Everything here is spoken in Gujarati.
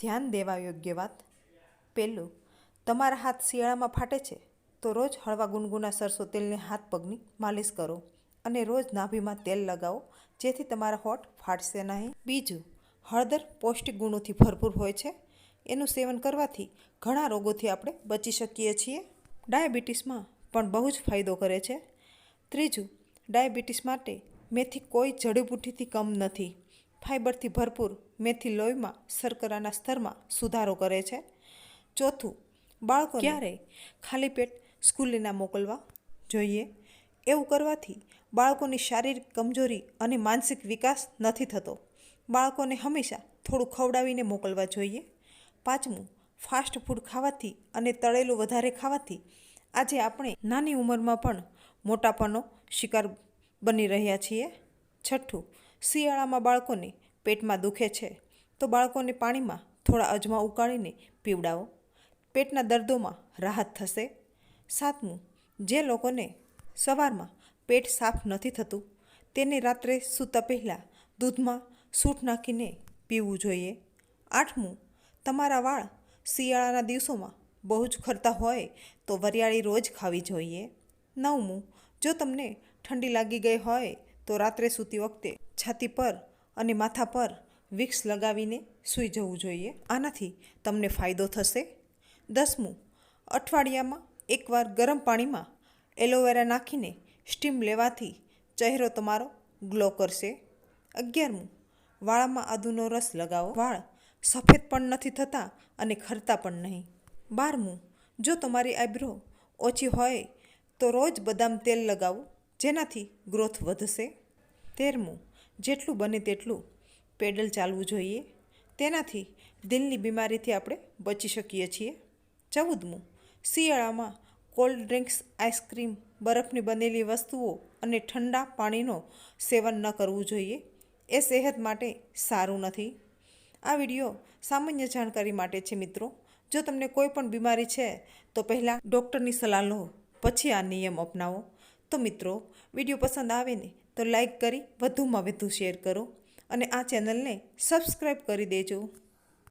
ધ્યાન દેવા યોગ્ય વાત? પહેલું તમારા હાથ શિયાળામાં ફાટે છે, તો રોજ હળવા ગુનગુના સરસો તેલને હાથ પગની માલિશ કરો અને રોજ નાભીમાં તેલ લગાવો, જેથી તમારા હોઠ ફાટશે નહીં. બીજું, હળદર પૌષ્ટિક ગુણોથી ભરપૂર હોય છે. એનું સેવન કરવાથી ઘણા રોગોથી આપણે બચી શકીએ છીએ. ડાયાબિટીસમાં પણ બહુ જ ફાયદો કરે છે. ત્રીજું, ડાયાબિટીસ માટે મેથી કોઈ જડીબુટ્ટીથી કમ નથી. ફાઇબરથી ભરપૂર મેથી લોહીમાં શર્કરાના સ્તરમાં સુધારો કરે છે. ચોથું બાળકો ક્યારેય ખાલી પેટ સ્કૂલે ના મોકલવા જોઈએ. એવું કરવાથી બાળકોની શારીરિક કમજોરી અને માનસિક વિકાસ નથી થતો. બાળકોને હંમેશા થોડું ખવડાવીને મોકલવા જોઈએ. પાંચમું ફાસ્ટ ફૂડ ખાવાથી અને તળેલું વધારે ખાવાથી આજે આપણે નાની ઉંમરમાં પણ મોટાપાનો શિકાર બની રહ્યા છીએ. છઠ્ઠું શિયાળામાં બાળકોને પેટમાં દુખે છે, તો બાળકોને પાણીમાં થોડા અજમા ઉકાળીને પીવડાવો. પેટના દર્દોમાં રાહત થશે. સાતમું, જે લોકોને સવારમાં પેટ સાફ નથી થતું, તેને રાત્રે સૂતા પહેલાં દૂધમાં સૂટ નાખીને પીવું જોઈએ. આઠમું, તમારા વાળ શિયાળાના દિવસોમાં બહુ જ ખરતા હોય, તો વરિયાળી રોજ ખાવી જોઈએ. નવમું, જો તમને ઠંડી લાગી ગઈ હોય તો રાત્રે સૂતી વખતે છાતી પર અને માથા પર વિક્સ લગાવીને સૂઈ જવું જોઈએ. આનાથી તમને ફાયદો થશે. દસમું, અઠવાડિયામાં એકવાર ગરમ પાણીમાં એલોવેરા નાખીને સ્ટીમ લેવાથી ચહેરો તમારો ગ્લો કરશે. અગિયારમું, વાળમાં આદુનો રસ લગાવો. વાળ સફેદ પણ નથી થતા અને ખરતા પણ નહીં. બારમું, જો તમારી આઈબ્રો ઓછી હોય તો રોજ બદામ તેલ લગાવો. જેનાથી ગ્રોથ વધશે? તેરમું, જેટલું બને તેટલું પેડલ ચાલવું જોઈએ. તેનાથી દિલની બીમારીથી આપણે બચી શકીએ છીએ. ચૌદમું, શિયાળામાં કોલ્ડ ડ્રિંક્સ, આઈસ્ક્રીમ, બરફની બનેલી વસ્તુઓ અને ઠંડા પાણીનો સેવન ન કરવું જોઈએ. એ સેહત માટે સારું નથી. આ વીડિયો સામાન્ય જાણકારી માટે છે મિત્રો. જો તમને કોઈ પણ બીમારી છે, તો પહેલાં ડૉક્ટરની સલાહ લો. પછી આ નિયમ અપનાવો. તો મિત્રો, વીડિયો પસંદ આવે ને તો લાઈક કરી, વધુમાં વધુ શેર કરો અને આ ચેનલને સબસ્ક્રાઈબ કરી દેજો.